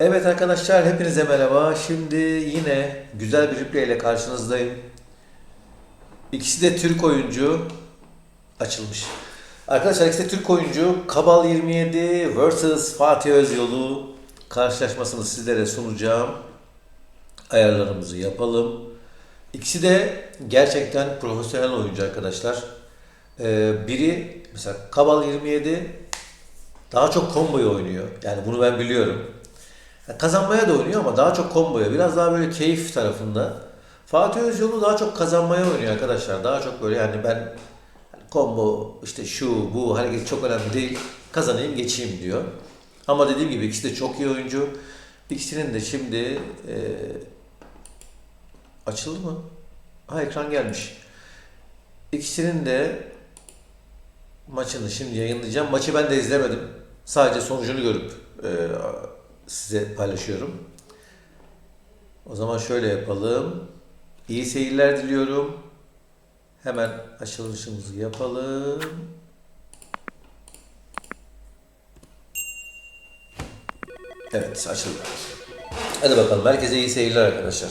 Evet arkadaşlar hepinize merhaba. Şimdi yine güzel bir replay ile karşınızdayım. İkisi de Türk oyuncu açılmış. Arkadaşlar ikisi de Türk oyuncu. Kabal 27 vs Fatih Özyolu karşılaşmasını sizlere sunacağım. Ayarlarımızı yapalım. İkisi de gerçekten profesyonel oyuncu arkadaşlar. Ee, biri mesela Kabal 27 daha çok komboyu oynuyor. Yani bunu ben biliyorum. Ya Kazanmaya da oynuyor ama daha çok komboya. Biraz daha böyle keyif tarafında. Fatih Özyolu daha çok kazanmaya oynuyor arkadaşlar. Daha çok böyle yani ben combo işte şu bu hareket çok önemli değil. Kazanayım geçeyim diyor. Ama dediğim gibi ikisi de çok iyi oyuncu. İkisinin de şimdi e, açıldı mı? Ha ekran gelmiş. İkisinin de maçını şimdi yayınlayacağım. Maçı ben de izlemedim. Sadece sonucunu görüp e, size paylaşıyorum. O zaman şöyle yapalım. İyi seyirler diliyorum. Hemen açılışımızı yapalım. Evet açıldı. Hadi bakalım. Herkese iyi seyirler arkadaşlar.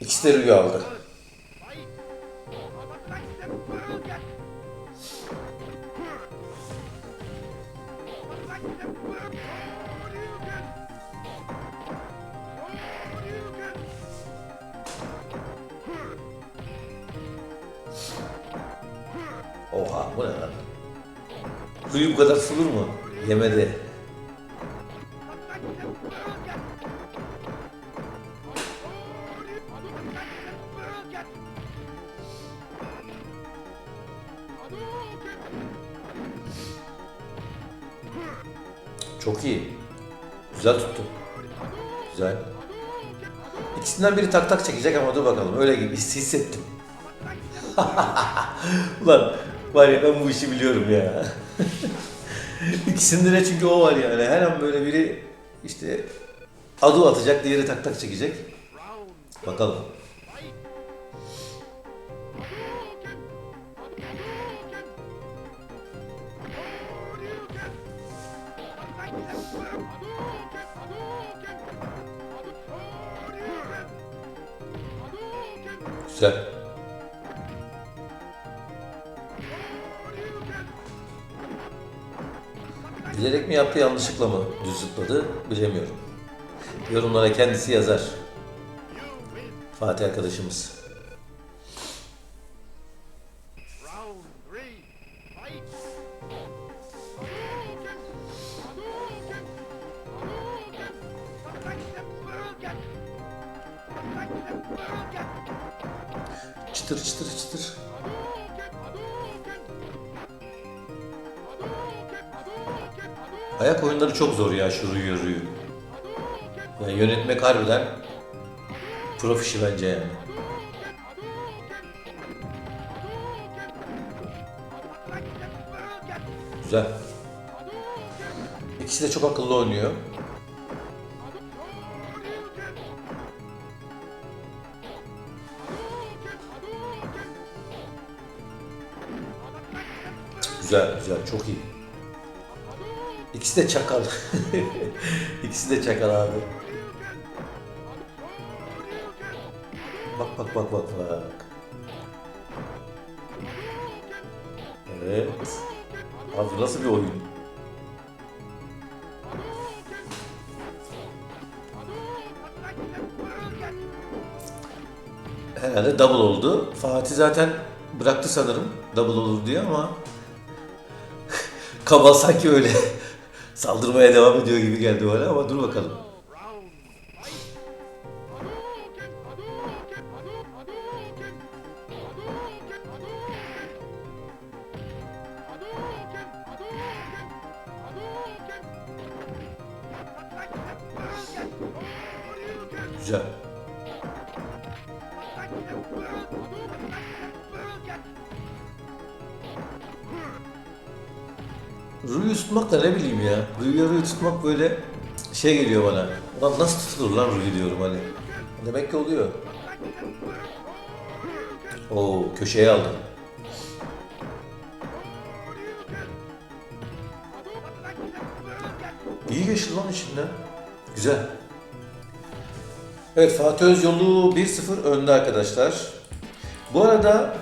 İkisi de rüya aldı. Bu ne lan? Suyu bu kadar sulur mu? Yemedi. Çok iyi. Güzel tuttu. Güzel. İkisinden biri tak tak çekecek ama dur bakalım. Öyle gibi his- hissettim. Ulan var ya ben bu işi biliyorum ya. İkisinde de çünkü o var yani. Her an böyle biri işte adı atacak, diğeri tak tak çekecek. Bakalım. Güzel. Bilerek mi yaptı yanlışlıkla mı düz zıpladı bilemiyorum. Yorumlara kendisi yazar. Fatih arkadaşımız. Çıtır çıtır çıtır. Ayak oyunları çok zor ya şu Rüyü Rüyü. Yani yönetmek harbiden prof bence yani. Güzel. İkisi de çok akıllı oynuyor. Güzel, güzel, çok iyi. İkisi de çakal. İkisi de çakal abi. Bak bak bak bak bak. Evet. Abi nasıl bir oyun? Herhalde double oldu. Fatih zaten bıraktı sanırım double olur diye ama Kabal sanki öyle saldırmaya devam ediyor gibi geldi bana ama dur bakalım. Güzel. Rüyü tutmak da ne bileyim ya. Rüyü rüyü tutmak böyle şey geliyor bana. Ulan nasıl tutulur lan rüyü diyorum hani. Demek ki oluyor. Oo köşeye aldı. iyi geçti lan içinden. Güzel. Evet Fatih Özyolu 1-0 önde arkadaşlar. Bu arada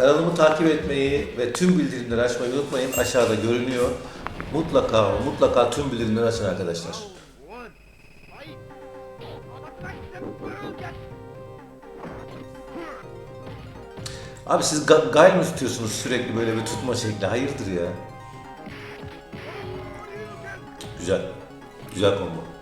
kanalımı takip etmeyi ve tüm bildirimleri açmayı unutmayın. Aşağıda görünüyor. Mutlaka mutlaka tüm bildirimleri açın arkadaşlar. Abi siz ga- gayl mı tutuyorsunuz sürekli böyle bir tutma şekli? Hayırdır ya? Güzel. Güzel combo.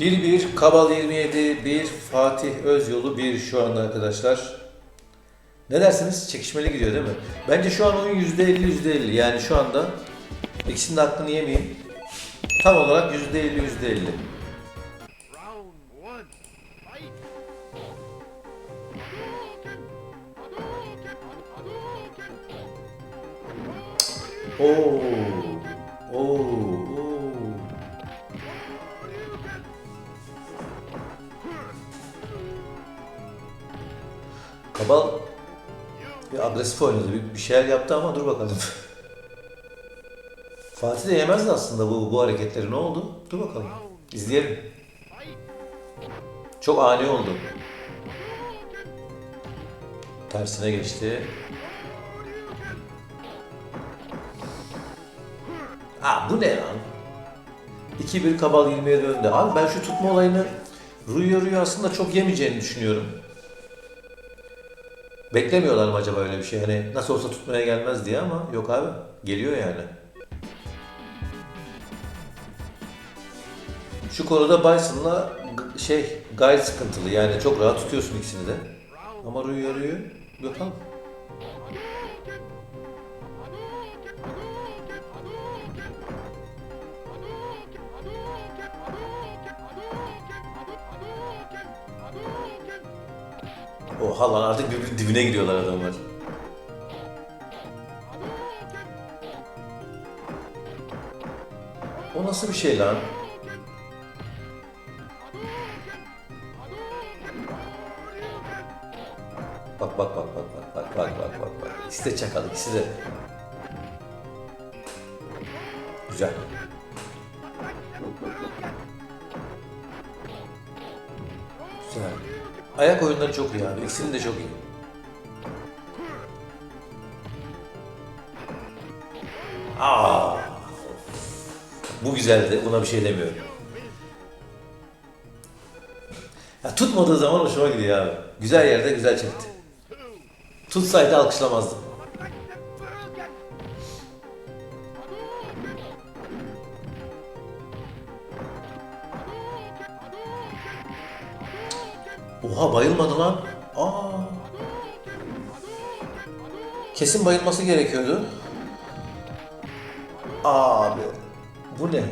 1 1 Kabal 27 1 Fatih Özyolu 1 şu anda arkadaşlar. Ne dersiniz? Çekişmeli gidiyor değil mi? Bence şu an oyun %50 %50 yani şu anda ikisinin de hakkını yemeyeyim. Tam olarak %50 %50. Oo. Agresif oynadı. Bir, bir şeyler yaptı ama dur bakalım. Fatih de yemezdi aslında bu bu hareketleri. Ne oldu? Dur bakalım. İzleyelim. Çok ani oldu. Tersine geçti. Aa bu ne lan? 2-1 Kabal 20'ye döndü. Abi ben şu tutma olayını Rüya Rüya aslında çok yemeyeceğini düşünüyorum. Beklemiyorlar mı acaba öyle bir şey? Hani nasıl olsa tutmaya gelmez diye ama yok abi. Geliyor yani. Şu konuda Bison'la şey gayet sıkıntılı yani çok rahat tutuyorsun ikisini de. Ama Rüya Rüya bakalım. Oha lan artık birbirinin dibine giriyorlar adamlar. O nasıl bir şey lan? Bak bak bak bak bak bak bak bak bak bak. İkisi de çakal ikisi de. Güzel. Ayak oyunları çok iyi abi. İkisinin de çok iyi. Aa. Bu güzeldi. Buna bir şey demiyorum. Ya tutmadığı zaman hoşuma gidiyor abi. Güzel yerde güzel çekti. Tutsaydı alkışlamazdım. Oha bayılmadı lan. Aa. Kesin bayılması gerekiyordu. Abi. Bu ne?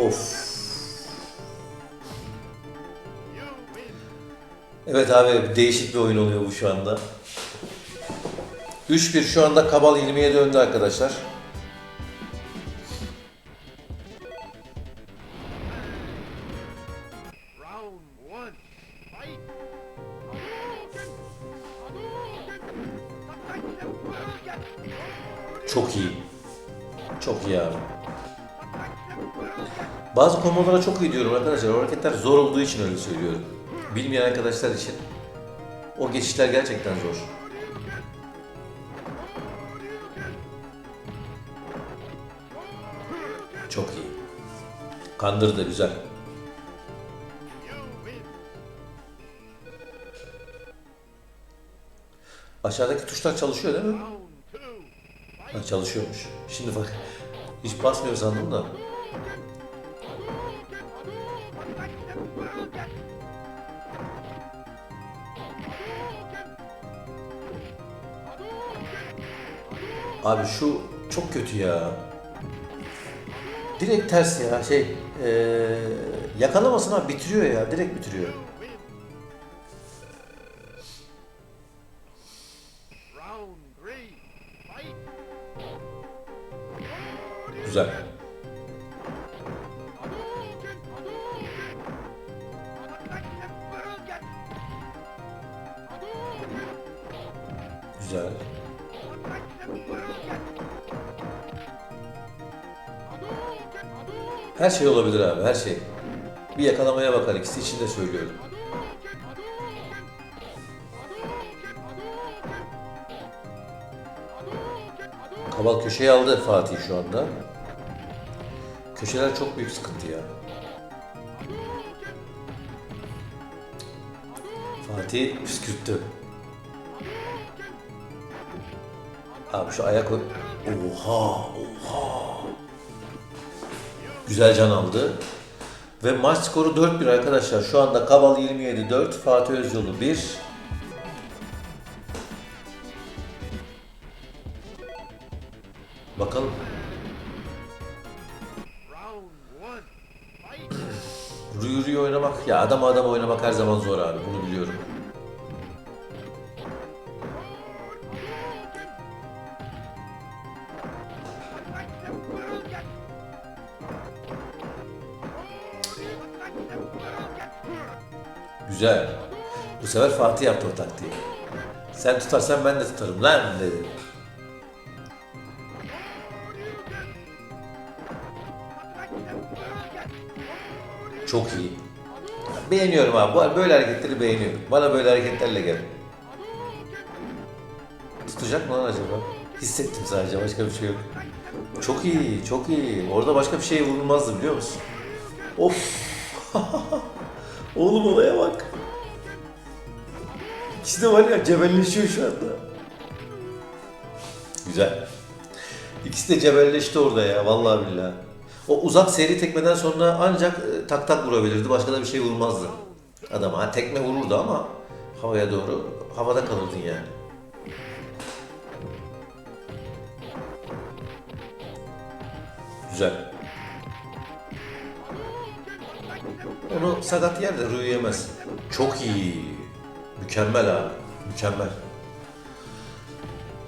Of. Evet abi değişik bir oyun oluyor bu şu anda. 3-1 şu anda Kabal 20'ye döndü arkadaşlar. Çok iyi. Çok iyi abi. Bazı kombolara çok iyi diyorum arkadaşlar. O hareketler zor olduğu için öyle söylüyorum. Bilmeyen arkadaşlar için o geçişler gerçekten zor. Çok iyi. Kandırdı güzel. Aşağıdaki tuşlar çalışıyor değil mi? Ha, çalışıyormuş. Şimdi bak. Hiç basmıyor sandım da. Abi şu çok kötü ya. Direkt ters ya şey ee, yakalamasına bitiriyor ya direkt bitiriyor. Her şey. Bir yakalamaya bakar ikisi için de söylüyorum. Kabal köşeyi aldı Fatih şu anda. Köşeler çok büyük sıkıntı ya. Fatih püskürttü. Abi şu ayak... Oha! Oha! Güzel can aldı. Ve maç skoru 4-1 arkadaşlar. Şu anda Kabal 27-4, Fatih Özyolu 1. Güzel. Bu sefer Fatih yaptı o taktiği. Sen tutarsan ben de tutarım lan dedi. Çok iyi. Beğeniyorum abi. Böyle hareketleri beğeniyorum. Bana böyle hareketlerle gel. Tutacak mı lan acaba? Hissettim sadece. Başka bir şey yok. Çok iyi, çok iyi. Orada başka bir şey vurulmazdı biliyor musun? Of. Oğlum olaya bak. İkisi de var ya cebelleşiyor şu anda. Güzel. İkisi de cebelleşti orada ya vallahi billahi. O uzak seri tekmeden sonra ancak e, tak tak vurabilirdi. Başka da bir şey vurmazdı. Adama ha, tekme vururdu ama havaya doğru havada kalırdın yani. Güzel. Onu sakat yer de Rui yemez. Çok iyi. Mükemmel abi. Mükemmel.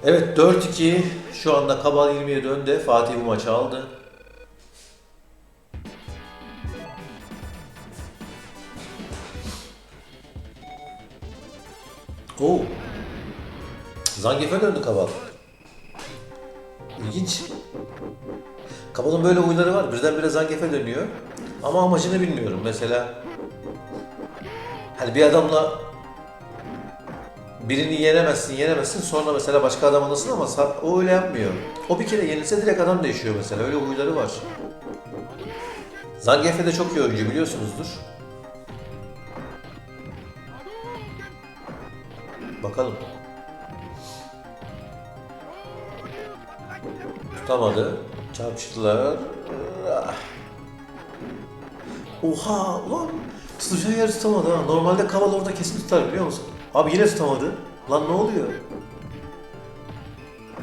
Evet 4-2. Şu anda Kabal 20'ye döndü. Fatih bu maçı aldı. Oo. Zangief'e döndü Kabal. İlginç. Kabal'ın böyle huyları var. Birdenbire Zangief'e dönüyor. Ama amacını bilmiyorum. Mesela hani bir adamla birini yenemezsin, yenemezsin. Sonra mesela başka adam alırsın ama o öyle yapmıyor. O bir kere yenilse direkt adam değişiyor mesela. Öyle huyları var. Zangief de çok iyi oyuncu biliyorsunuzdur. Bakalım. Tutamadı. Çarpıştılar. Oha ulan tutacağı yer tutamadı ha. Normalde Kaval orada kesin tutar biliyor musun? Abi yine tutamadı. Lan ne oluyor?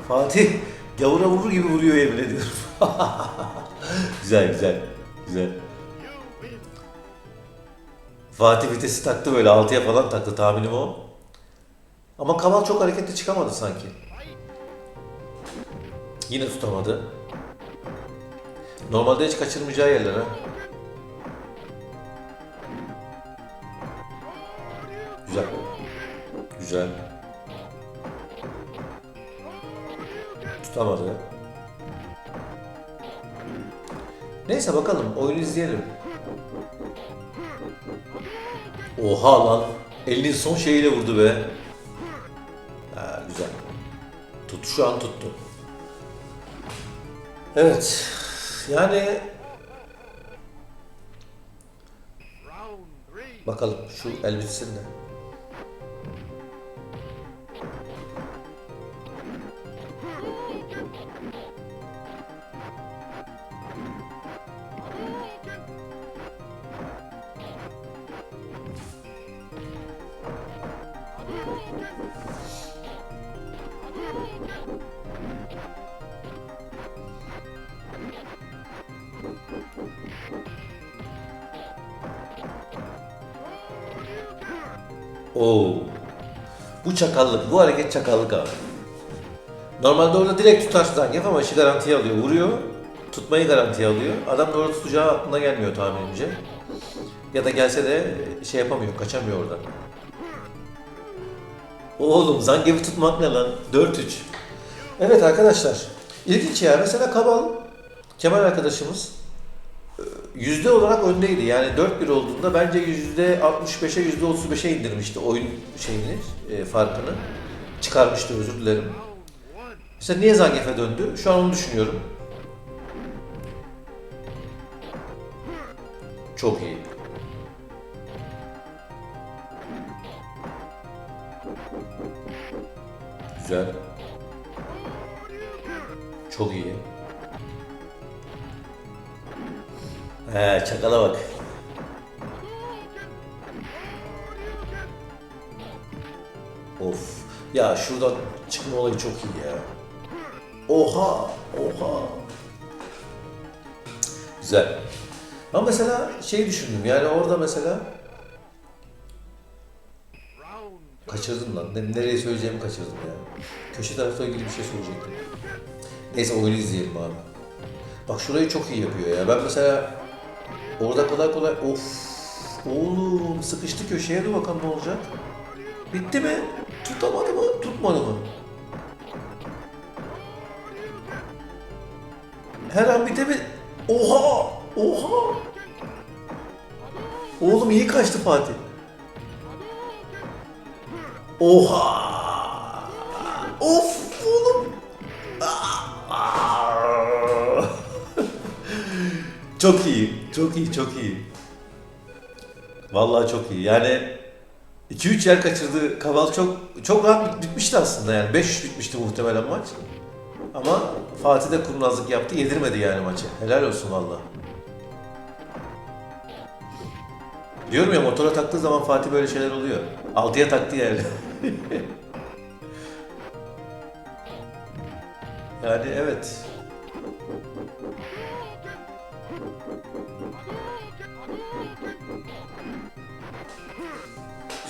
Fatih gavura vurur gibi vuruyor yemin ediyorum. güzel güzel. Güzel. Fatih vitesi taktı böyle 6'ya falan taktı tahminim o. Ama Kaval çok hareketli çıkamadı sanki. Yine tutamadı. Normalde hiç kaçırmayacağı yerler ha. Güzel. Tutamadı. Neyse bakalım oyunu izleyelim. Oha lan. Elinin son şeyiyle vurdu be. Ha, güzel. Tut şu an tuttu. Evet. Yani bakalım şu el bitsin de. Çakallık, abi. Normalde orada direkt tutar Zangief ama işi garantiye alıyor. Vuruyor, tutmayı garantiye alıyor. Adam da orada tutacağı aklına gelmiyor tahminimce. Ya da gelse de şey yapamıyor, kaçamıyor oradan. Oğlum Zangief'i tutmak ne lan? 4-3. Evet arkadaşlar. İlginç ya. Mesela Kabal, Kemal arkadaşımız e, yüzde olarak öndeydi. Yani 4-1 olduğunda bence yüzde 65'e yüzde 35'e indirmişti oyun şeyini, e, farkını. Çıkarmıştı özür dilerim. Mesela niye Zangief'e döndü? Şu an onu düşünüyorum. Çok iyi. Güzel. Çok iyi. He, çakala bak. Ya şuradan çıkma olayı çok iyi ya. Oha! Oha! Güzel. Ama mesela şey düşündüm yani orada mesela kaçırdım lan. Ne- Nereye söyleyeceğimi kaçırdım ya. Köşe tarafta ilgili bir şey söyleyecektim. Neyse oyunu izleyelim abi. Bak şurayı çok iyi yapıyor ya. Ben mesela orada kolay kolay of oğlum sıkıştı köşeye dur bakalım ne olacak. Bitti mi? Tutamadı mı? Tutmadı mı? Her an bitebilir. Oha! Oha! Oğlum iyi kaçtı Fatih. Oha! Of oğlum! Çok iyi, çok iyi, çok iyi. Vallahi çok iyi. Yani 2-3 yer kaçırdı Kaval çok çok rahat bit- bitmişti aslında yani 5 bitmişti muhtemelen maç. Ama Fatih de kurnazlık yaptı, yedirmedi yani maçı. Helal olsun vallahi. Diyorum ya motora taktığı zaman Fatih böyle şeyler oluyor. Altıya taktı yani. yani evet.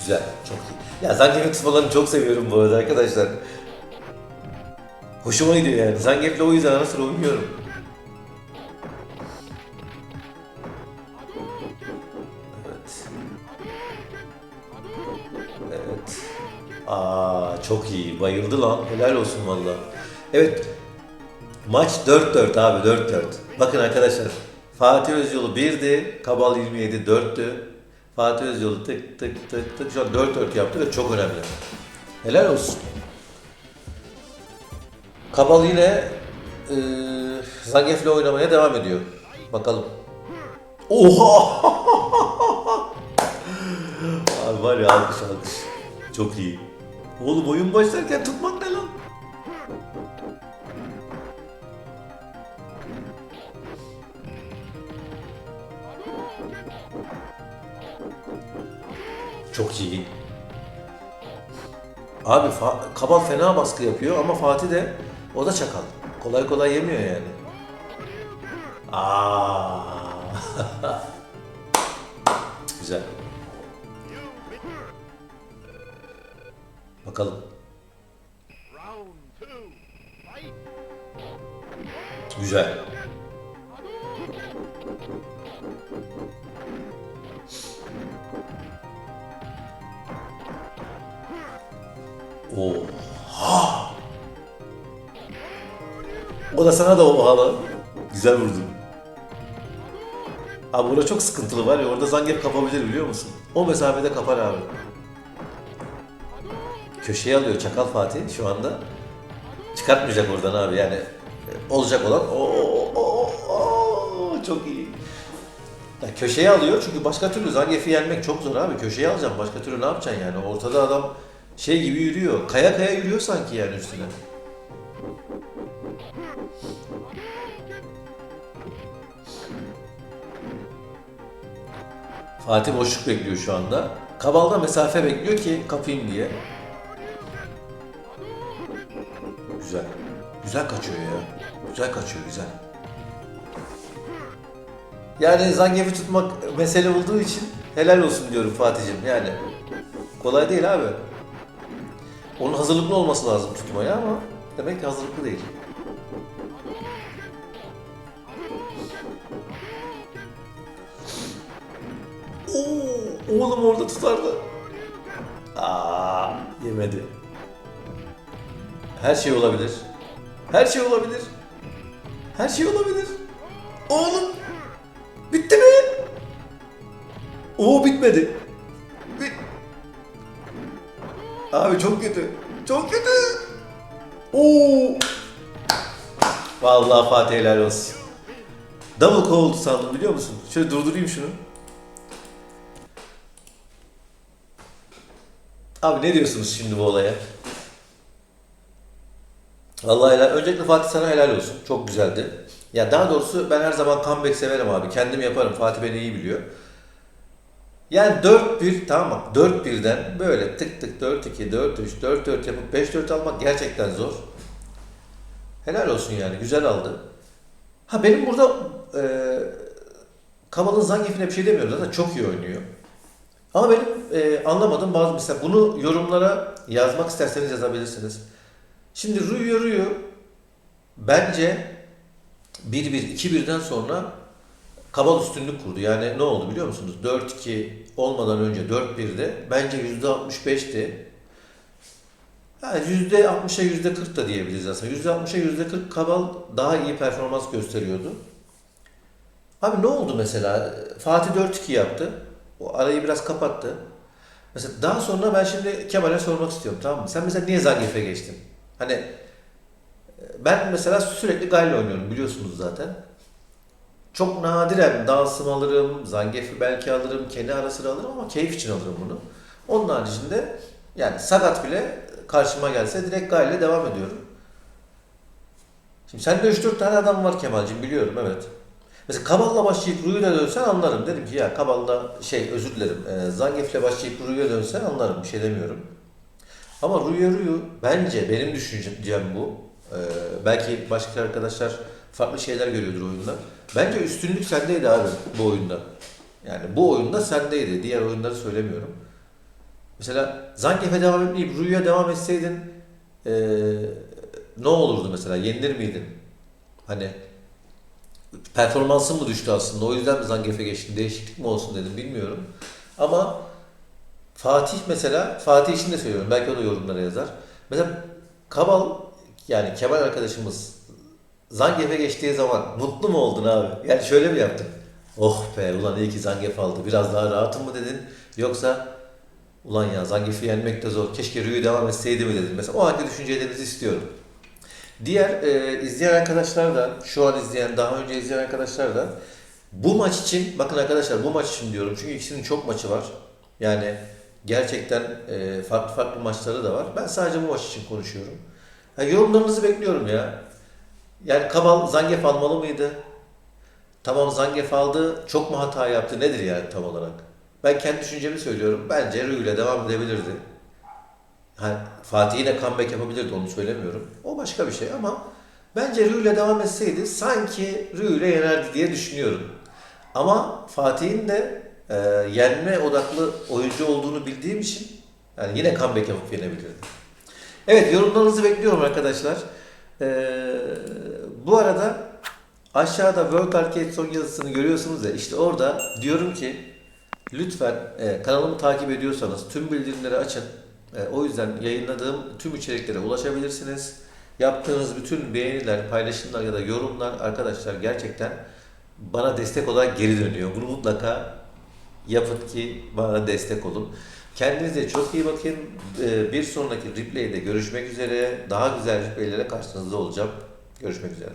Güzel, çok iyi. Ya Zangief'in tutmalarını çok seviyorum bu arada arkadaşlar. Hoşuma gidiyor yani. Zangief'le o yüzden ara sıra oynuyorum. Evet. Evet. Aa çok iyi. Bayıldı lan. Helal olsun valla. Evet. Maç 4-4 abi 4-4. Bakın arkadaşlar. Fatih Özyolu 1'di. Kabal 27 4'tü. Fatih Özyolu tık tık tık tık şu an 4-4 yaptı ve çok önemli. Helal olsun. Kabal yine e, Zangief'le oynamaya devam ediyor. Bakalım. Oha! Abi var ya alkış alkış. Çok iyi. Oğlum oyun başlarken tutmak ne Abi Fa- Kabal fena baskı yapıyor ama Fatih de o da çakal. Kolay kolay yemiyor yani. Aa. Güzel. Bakalım. Güzel. Oha! O da sana da oha lan. Güzel vurdun. Abi burada çok sıkıntılı var ya orada Zangief kapabilir biliyor musun? O mesafede kapar abi. Köşeye alıyor Çakal Fatih şu anda. Çıkartmayacak oradan abi yani. e, Olacak olan o, o, o, o, çok iyi. Ya köşeye alıyor çünkü başka türlü Zangief'i yenmek çok zor abi. Köşeye alacağım başka türlü ne yapacaksın yani? Ortada adam şey gibi yürüyor. Kaya kaya yürüyor sanki yani üstüne. Fatih boşluk bekliyor şu anda. Kabalda mesafe bekliyor ki kapayım diye. Güzel. Güzel kaçıyor ya. Güzel kaçıyor güzel. Yani Zangief'i tutmak mesele olduğu için helal olsun diyorum Fatih'im yani. Kolay değil abi. Onun hazırlıklı olması lazım tutmaya ama demek ki hazırlıklı değil. Oo, oğlum orada tutardı. Aa, yemedi. Her şey olabilir. Her şey olabilir. Her şey olabilir. Oğlum. Bitti mi? Oo bitmedi. Abi çok kötü. Çok kötü. Oo. Vallahi Fatih helal olsun. Double oldu sandım biliyor musun? Şöyle durdurayım şunu. Abi ne diyorsunuz şimdi bu olaya? Vallahi helal. Öncelikle Fatih sana helal olsun. Çok güzeldi. Ya daha doğrusu ben her zaman comeback severim abi. Kendim yaparım. Fatih beni iyi biliyor. Yani 4-1 tamam mı? 4-1'den böyle tık tık 4-2, 4-3, 4-4 yapıp 5-4 almak gerçekten zor. Helal olsun yani. Güzel aldı. Ha benim burada e, Kamal'ın Zangief'ine bir şey demiyorum. Zaten çok iyi oynuyor. Ama benim e, anlamadığım bazı mesela bunu yorumlara yazmak isterseniz yazabilirsiniz. Şimdi Ruyo Ruyo bence 1-1, 2-1'den sonra Kabal üstünlük kurdu. Yani ne oldu biliyor musunuz? 4-2 olmadan önce 4-1'de bence %65'ti. Yani %60'a %40 da diyebiliriz aslında. %60'a %40 Kabal daha iyi performans gösteriyordu. Abi ne oldu mesela? Fatih 4-2 yaptı. O arayı biraz kapattı. Mesela daha sonra ben şimdi Kemal'e sormak istiyorum tamam mı? Sen mesela niye Zangief'e geçtin? Hani e, ben mesela sürekli Gayle oynuyorum biliyorsunuz zaten. Çok nadiren Dalsım alırım, Zangief'i belki alırım, Ken'i ara sıra alırım ama keyif için alırım bunu. Onun haricinde yani Sagat bile karşıma gelse direkt Gayle devam ediyorum. Şimdi sende 3-4 tane adam var Kemal'cim biliyorum evet. Mesela Kabal'la başlayıp Ruyu'ya dönsen anlarım. Dedim ki ya Kabal'la şey özür dilerim. E, Zangief'le başlayıp Ruyu'ya dönsen anlarım. Bir şey demiyorum. Ama Ruyu Ruyu bence benim düşüncem bu. E, belki başka arkadaşlar farklı şeyler görüyordur oyunda. Bence üstünlük sendeydi abi bu oyunda. Yani bu oyunda sendeydi. Diğer oyunları söylemiyorum. Mesela Zangief'e devam etmeyip Ruyu'ya devam etseydin e, ne olurdu mesela? Yenilir miydin? Hani performansın mı düştü aslında? O yüzden mi Zangief'e geçtin? Değişiklik mi olsun dedim bilmiyorum. Ama Fatih mesela, Fatih için de söylüyorum. Belki o da yorumlara yazar. Mesela Kabal, yani Kemal arkadaşımız Zangief'e geçtiği zaman mutlu mu oldun abi? Yani şöyle mi yaptın? Oh be ulan iyi ki Zangief aldı. Biraz daha rahatım mı dedin? Yoksa ulan ya Zangief'i yenmek de zor. Keşke Rüyü devam etseydi mi dedin? Mesela o anki düşüncelerinizi istiyorum. Diğer e, izleyen arkadaşlar da, şu an izleyen, daha önce izleyen arkadaşlar da bu maç için, bakın arkadaşlar bu maç için diyorum çünkü ikisinin çok maçı var. Yani gerçekten e, farklı farklı maçları da var. Ben sadece bu maç için konuşuyorum. Ha, yorumlarınızı bekliyorum ya. Yani Kabal Zangief almalı mıydı? Tamam Zangief aldı, çok mu hata yaptı? Nedir yani tam olarak? Ben kendi düşüncemi söylüyorum. Bence Rüyü ile devam edebilirdi. Hani Fatih yine comeback yapabilirdi onu söylemiyorum. O başka bir şey ama bence Rüyü ile devam etseydi sanki Rüyü ile yenerdi diye düşünüyorum. Ama Fatih'in de e, yenme odaklı oyuncu olduğunu bildiğim için yani yine comeback yapıp yenebilirdi. Evet yorumlarınızı bekliyorum arkadaşlar. Ee, bu arada aşağıda World Arcade son yazısını görüyorsunuz ya işte orada diyorum ki lütfen e, kanalımı takip ediyorsanız tüm bildirimleri açın. E, o yüzden yayınladığım tüm içeriklere ulaşabilirsiniz. Yaptığınız bütün beğeniler, paylaşımlar ya da yorumlar arkadaşlar gerçekten bana destek olarak geri dönüyor. Bunu mutlaka yapın ki bana destek olun. Kendinize çok iyi bakın. Ee, Bir sonraki replay'de görüşmek üzere. Daha güzel replaylere karşınızda olacağım. Görüşmek üzere.